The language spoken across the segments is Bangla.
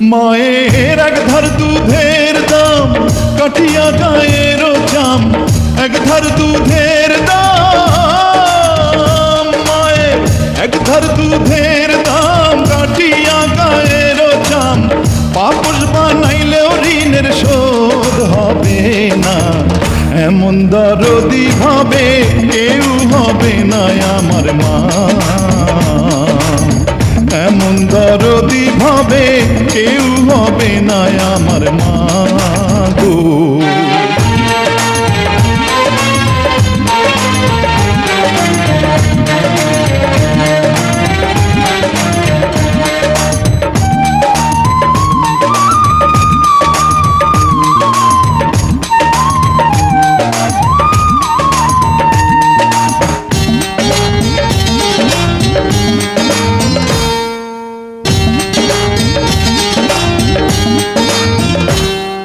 মায়ের এক ধার দুধের দাম কাঠিয়া গায়ের চাম এক ধার দুধের দাম, মায়ের এক ধার দুধের দাম কাঠিয়া গায়ের চাম পাপস বানাইলেও ঋণের শোধ হবে না। এমন দরদি হবে কেউ হবে না আমার মা। দরদি ভাবে কেউ হবে না আমার মা গো।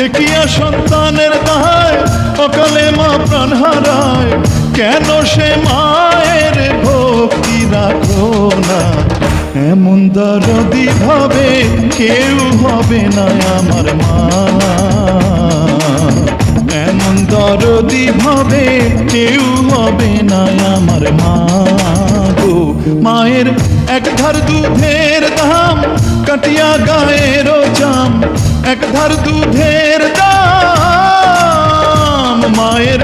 ঠেকিয়া সন্তানের দায়, অকালে মা প্রাণ হারায়। কেন সে মায়ের ভক্তি রাখো না? এমন দরদি ভাবে কেউ হবে না আমার মা। এমন দরদি ভাবে কেউ হবে না আমার মা। গো, মায়ের এক ধার দুধের দাম কাটিয়া গায়ের চাম এক ধার দুধের দাম। মায়ের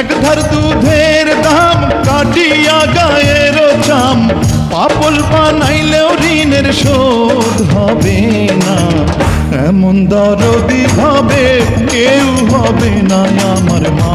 এক ধার দুধের দাম, কাটিয়া গায়ের চাম পাপল বানাইলেও ঋণের শোধ হবে না। এমন দরদি ভাবে কেউ হবে না আমার মা।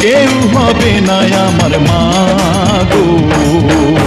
কেউ হবে না আমার মা গো